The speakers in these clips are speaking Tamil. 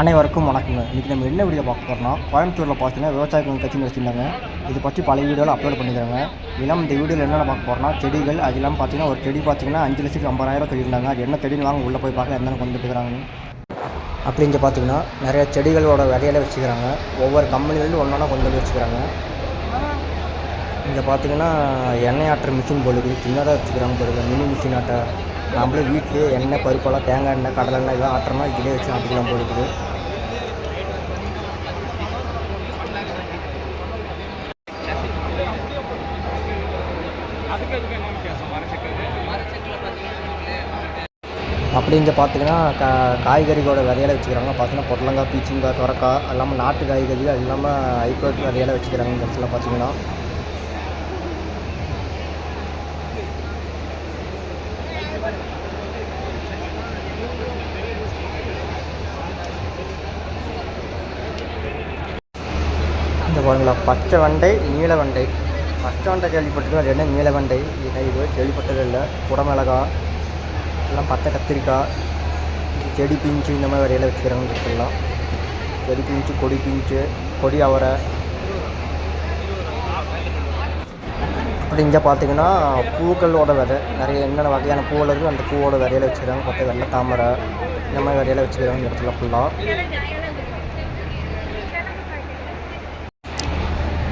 அனைவருக்கும் வணக்கங்க. இன்றைக்கி நம்ம என்ன வீடியோ பார்க்க போகிறோம்னா கோயம்புத்தூரில் பார்த்தீங்கன்னா விவசாயிகள் கட்சி நடத்திருந்தாங்க இது பற்றி பல வீடியோவில் அப்லோட் பண்ணிக்கிறாங்க. இதெல்லாம் இந்த வீடியோவில் என்னென்ன பார்க்க போகிறோம்னா செடிகள் அது இல்லாமல் பார்த்தீங்கன்னா ஒரு செடி பார்த்தீங்கன்னா அஞ்சு லட்சத்துக்கு ஐம்பதாயிரம் சொல்லியிருந்தாங்க. அது என்ன செடின்னு வாங்க உள்ளே போய் பார்க்க என்னென்ன கொண்டு இருக்கிறாங்க அப்படி இங்கே பார்த்தீங்கன்னா நிறைய செடிகளோட விலையில வச்சுக்கிறாங்க. ஒவ்வொரு கம்பெனிலேருந்து ஒன்றா கொண்டு வந்து வச்சுக்கிறாங்க. இங்கே பார்த்தீங்கன்னா எண்ணெய் ஆட்டுற மிஷின் போலுக்கு சின்னதாக வச்சுக்கிறாங்க போலுக்கு மினி மிஷின் ஆட்ட நம்மளே வீட்டிலேயே எண்ணெய் பருப்பெல்லாம் தேங்காய் எண்ணெய் கடலை எண்ணெய் இதெல்லாம் ஆட்டுறோம்னா இதிலே வச்சு ஆட்டிக்கலாம் போலுக்குது அப்படி இங்கே பார்த்தீங்கன்னா கா காய்கறிகளோட விதையில வச்சுக்கிறாங்க. பார்த்தீங்கன்னா பொடலங்காய் பீச்சிங்காய் சொரக்காய் இல்லாமல் நாட்டு காய்கறி அது இல்லாமல் ஹைப்ரிட் விதையில வச்சுக்கிறாங்க இந்த இடத்துல பார்த்தீங்கன்னா இந்த பாருங்களா பச்சை வண்டை நீல வண்டை. பச்சை வண்டை கேள்விப்பட்டிருக்கோம் அது என்ன நீல வண்டை? இது இது கேள்விப்பட்டது இல்லை. குடமிளகாய் எல்லாம் பச்சை கத்திரிக்காய் செடி பிஞ்சு இந்த மாதிரி வரையில் வச்சுக்கிறாங்க செடி பிஞ்சு கொடி பிஞ்சு கொடி அவரை. அப்படி இங்கே பார்த்தீங்கன்னா பூக்களோட விதை. நிறைய என்னென்ன வகையான பூவில் இருக்குது அந்த பூவோட விதையில வச்சுக்கிறாங்க. பார்த்தா வெள்ளை தாமரை இந்த மாதிரி விதையில வச்சுக்கிறாங்க இந்த இடத்துல ஃபுல்லாக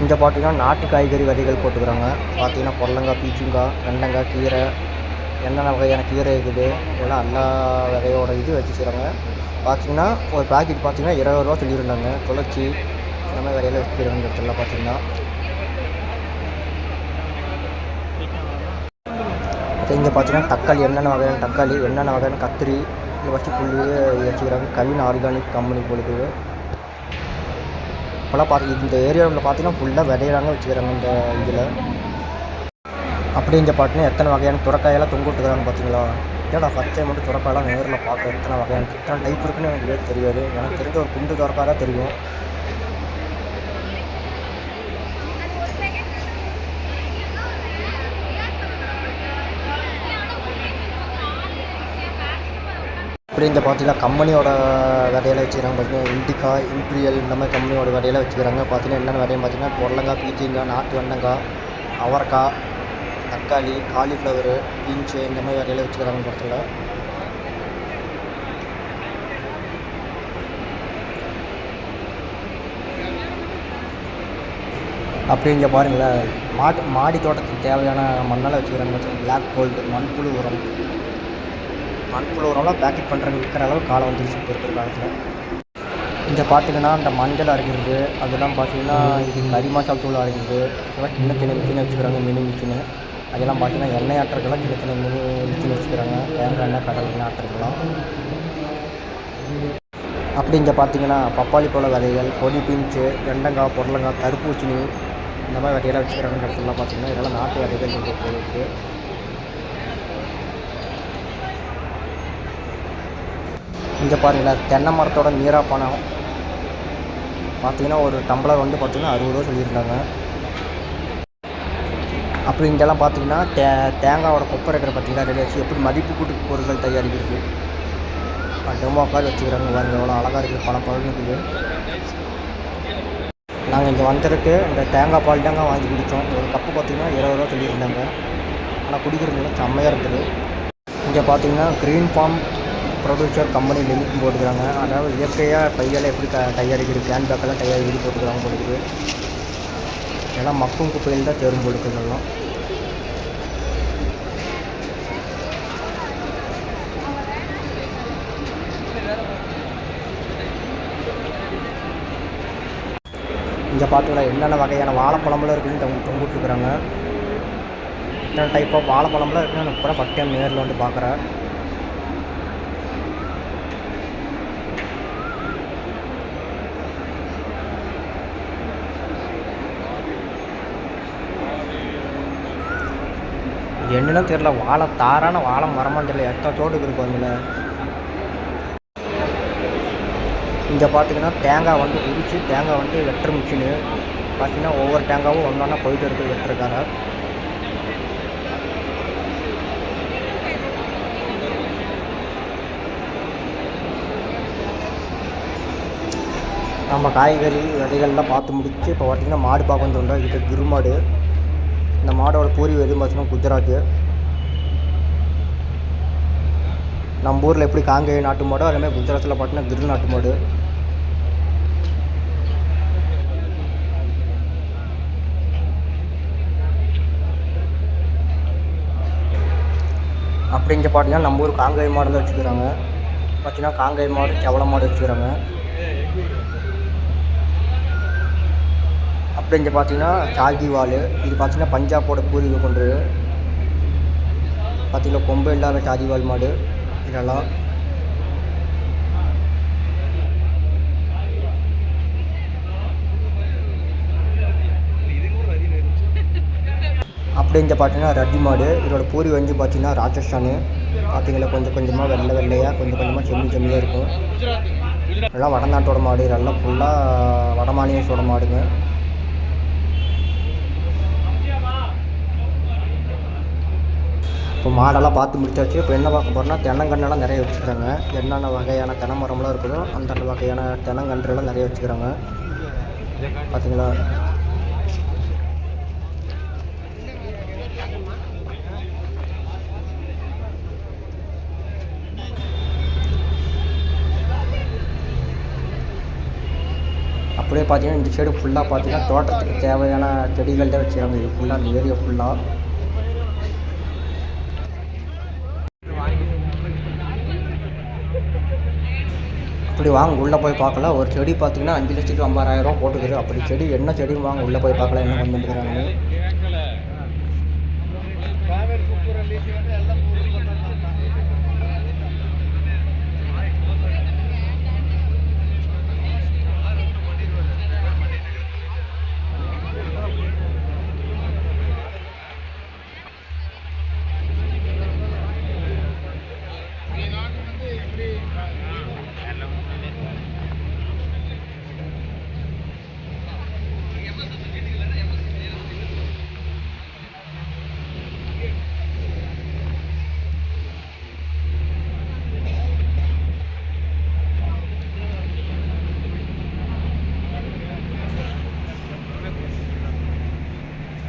இந்த பார்த்தீங்கன்னா நாட்டு காய்கறி விதைகள் போட்டுக்கிறாங்க. பார்த்தீங்கன்னா புடலங்காய் பீச்சுங்காய் வெண்டங்காய் கீரை என்னென்ன வகையான கீரை இருக்குது? இதெல்லாம் எல்லா வகையோட இது வச்சுக்கிறாங்க. பார்த்தீங்கன்னா ஒரு பேக்கெட் பார்த்தீங்கன்னா இருபது ரூபா சொல்லியிருந்தாங்க. துளச்சி இந்த மாதிரி வகையில் வச்சுக்கிறாங்க இந்த இடத்துல பார்த்தீங்கன்னா இங்கே பார்த்தீங்கன்னா தக்காளி என்னென்ன வகையான தக்காளி என்னென்ன வகையான கத்திரி இதை வச்சு புள்ளி வச்சுக்கிறாங்க. கவின் ஆர்கானிக் கம்பெனி போலுக்கு அப்போல்லாம் பார்த்து இந்த ஏரியாவில் பார்த்தீங்கன்னா ஃபுல்லாக விதையிலாங்க வச்சுக்கிறாங்க இந்த இதில். அப்படி இந்த பாட்டுனா எத்தனை வகையான துறக்காயெல்லாம் தொங்க விட்டுக்கிறாங்க பார்த்தீங்களா ஏன்னா ஃபஸ்ட் டைம் மட்டும் துறக்காயெல்லாம் நேரில் பார்க்க எத்தனை வகையான எத்தனை டைப் இருக்குன்னு எனக்கு தெரியாது. எனக்கு தெரிஞ்ச ஒரு குண்டு துறக்காய் தான் தெரியும். இப்படி இந்த பார்த்தீங்கன்னா கம்பெனியோட விதையில வச்சுக்கிறாங்க. பார்த்தீங்கன்னா இண்டிகா இம்பீரியல் இந்த மாதிரி கம்பெனியோட விதையில வச்சுக்கிறாங்க. பார்த்தீங்கன்னா என்னென்ன விதையும் பார்த்தீங்கன்னா புடலங்காய் பீச்சிங்காய் நாட்டு வெண்டங்காய் அவரைக்காய் தக்காளி காலிஃப்ளவரு பீன்ஸு இந்த மாதிரி விதையில வச்சுக்கிறாங்க இந்த அப்படி இங்கே பாருங்களேன். மாட்டு மாடி தோட்டத்துக்கு தேவையான மண்ணெல்லாம் வச்சுக்கிறாங்க. பிளாக் கோல்டு மண்புழு உரம். மண்புழு உரம்லாம் பேக்கெட் பண்ணுறது விற்கிற அளவுக்கு காலம் வந்துருச்சு இப்போ இருக்கிற காலத்தில் இங்கே பார்த்தீங்கன்னா இந்த மஞ்சள் அரைக்கிறது அதெல்லாம் பார்த்தீங்கன்னா இது கறி மசால் தூள் அரைக்கிறது இதெல்லாம் சின்ன சின்ன மிஷின் வச்சுக்கிறாங்க மினி மிஷினு அதெல்லாம் பார்த்தீங்கன்னா எண்ணெய் ஆட்டுறதுலாம் சின்ன சின்ன மினி மிஷின் வச்சுக்கிறாங்க. தேங்காய் எண்ணெய் கடல் எண்ணெய் ஆட்டுறதுலாம் அப்படி இங்கே பார்த்தீங்கன்னா பப்பாளி பழ விதைகள் கொடி பீன்ஸு வெண்டங்காய் பொருளங்காய் தர்பூசணி இந்த மாதிரி விதையெல்லாம் வச்சுக்கிறாங்க இடத்துலலாம் பார்த்தீங்கன்னா இதெல்லாம் நாட்டு விதைகள் இங்கே இங்கே பாருங்களேன் தென்னை மரத்தோட நீரா பணம் பார்த்தீங்கன்னா ஒரு டம்ளர் வந்து பார்த்தீங்கன்னா அறுபது ரூபா சொல்லியிருந்தாங்க. அப்புறம் இங்கெல்லாம் பார்த்தீங்கன்னா தே தேங்காவோட கொப்பை இருக்கிற பார்த்தீங்கன்னா ரெடி வச்சு எப்படி மதிப்பு கூட்டு பொருட்கள் தயாரிக்கிறது? டெமோக்கால் வச்சுக்கிறாங்க பாருங்க எவ்வளோ அழகாக இருக்குது பல பழம் இருக்குது. நாங்கள் இங்கே வந்ததுக்கு இந்த தேங்காய் பால் தேங்காய் வாங்கி குடித்தோம். ஒரு கப்பு பார்த்தீங்கன்னா இருபது ரூபா சொல்லியிருந்தாங்க. ஆனால் குடிக்கிறதுலாம் செம்மையாக இருக்குது. இங்கே பார்த்தீங்கன்னா green farm producer company limit போட்டுக்கிறாங்க. அதாவது இயற்கையாக பையெல்லாம் எப்படி க தயாரிக்கிறது கேன் பேக்கெல்லாம் தயாரிக்கிறது போட்டுக்கிறாங்க போட்டுக்குது எல்லாம் மக்கும் குப்பையில் தான் தேரும் போட்டுக்கிறதெல்லாம் இங்கே பார்த்தீங்கன்னா என்னென்ன வகையான வாழைப்பழமெல்லாம் இருக்குதுன்னு தொங்க தொங்கிட்டுருக்குறாங்க என்னென்ன டைப் ஆஃப் வாழைப்பழம்லாம் இருக்குன்னு நான் இப்போ ஃபஸ்ட் டைம் நேரில் வந்து பார்க்குறேன் என்னன்னு தெரியல வாழை தாரான வாழை மரமான்னு தெரியல எத்தனை தோட்டுக்கு இருக்கும் அதில் இங்கே பார்த்தீங்கன்னா தேங்காய் வந்து உரிச்சு தேங்காய் வந்து வெட்டுற மிஷினு பார்த்தீங்கன்னா ஒவ்வொரு தேங்காவும் ஒன்றா போயிட்டு இருக்குது வெட்டுருக்காங்க நம்ம காய்கறி விதைகள்லாம் பார்த்து முடிச்சு இப்போ பார்த்தீங்கன்னா மாடு பார்க்க வந்துருந்தோம். இது கிருமாடு. இந்த மாடோட பூர்வீகம் எதுவும் பார்த்தீங்கன்னா குஜராத்து நம்ம ஊரில் எப்படி காங்கேய நாட்டு மாடோ அதேமாதிரி குஜராத்தில் பார்த்தீங்கன்னா கிரு நாட்டு மாடு. அப்படி இங்கே பார்த்தீங்கன்னா நம்ம ஊர் காங்கேய மாடு தான் வச்சுக்கிறாங்க. பார்த்தீங்கன்னா காங்கேய மாடு செவல மாடு வச்சுக்கிறாங்க. அப்புறம் இங்கே பார்த்தீங்கன்னா சாகிவால் இது பார்த்தீங்கன்னா பஞ்சாபோட பூர்வீக கொண்டது பார்த்தீங்கன்னா கொம்பு இல்லாத சாதிவால் மாடு இதெல்லாம். அப்படி இங்கே பார்த்தீங்கன்னா ரெட்டி மாடு இதோட பூரி வந்து பார்த்தீங்கன்னா ராஜஸ்தானு பார்த்தீங்களா கொஞ்சம் கொஞ்சமாக வெள்ளை வெள்ளையாக கொஞ்சம் கொஞ்சமாக செம்மி செம்மியாக இருக்கும். இதெல்லாம் வடநாட்டோட மாடு இதெல்லாம் ஃபுல்லாக வட மாநிலத்தோட மாடுங்க. இப்போ மாடெல்லாம் பார்த்து முடிச்சாச்சு. இப்போ என்ன பார்க்க போகிறோம்னா தென்னங்கன்றெல்லாம் நிறைய வச்சுக்கிறாங்க என்னென்ன வகையான தென்னை மரம்லாம் இருக்குதோ அந்தந்த வகையான தென்னங்கன்றுலாம் நிறைய வச்சுக்கிறாங்க பார்த்தீங்களா? அப்படியே பார்த்தீங்கன்னா இந்த சைடு ஃபுல்லாக பார்த்தீங்கன்னா தோட்டத்துக்கு தேவையான செடிகள் தான் வச்சுக்கிறாங்க இது ஃபுல்லாக அந்த ஏரியா ஃபுல்லாக அப்படி வாங்க உள்ளே போய் பார்க்கலாம் ஒரு செடி பார்த்தீங்கன்னா அஞ்சு லட்சத்துக்கு ஐம்பதாயிரம் ரூபா போட்டுக்குது. அப்படி செடி என்ன செடி வாங்க உள்ளே போய் பார்க்கலாம் என்ன பண்ணிட்டுருக்காங்கன்னு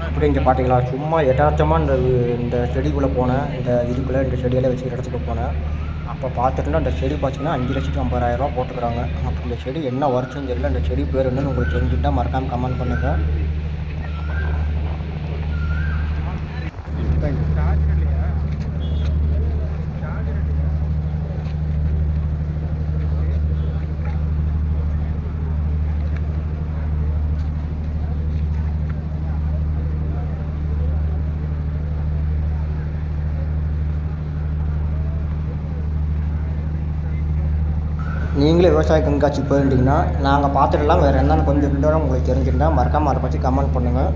அப்படிங்க பார்த்தீங்களா சும்மா யதார்த்தமாக இந்த இந்த செடிக்குள்ளே போனேன். இந்த இதுக்குள்ளே இந்த செடியெல்லாம் வச்சு இடத்துக்கு போனேன். அப்போ பார்த்துட்டுனா அந்த செடி பார்த்தீங்கன்னா அஞ்சு லட்சத்து ஐம்பதாயிரரூவா போட்டுக்கிறாங்க. அப்போ இந்த செடி என்ன வருஷம் தெரியல. அந்த செடி பேர் என்னன்னு உங்களுக்கு தெரிஞ்சுட்டா மறக்காமல் கமெண்ட் பண்ணுங்கள் நீங்களே விவசாய கண்காட்சி போயிருந்தீங்கன்னா நாங்கள் பார்த்துட்டுலாம் வேறு என்னென்ன கொஞ்சம் ரெண்டு உங்களுக்கு தெரிஞ்சுருந்தா மறக்காமல் அதை பற்றி கமெண்ட் பண்ணுங்கள்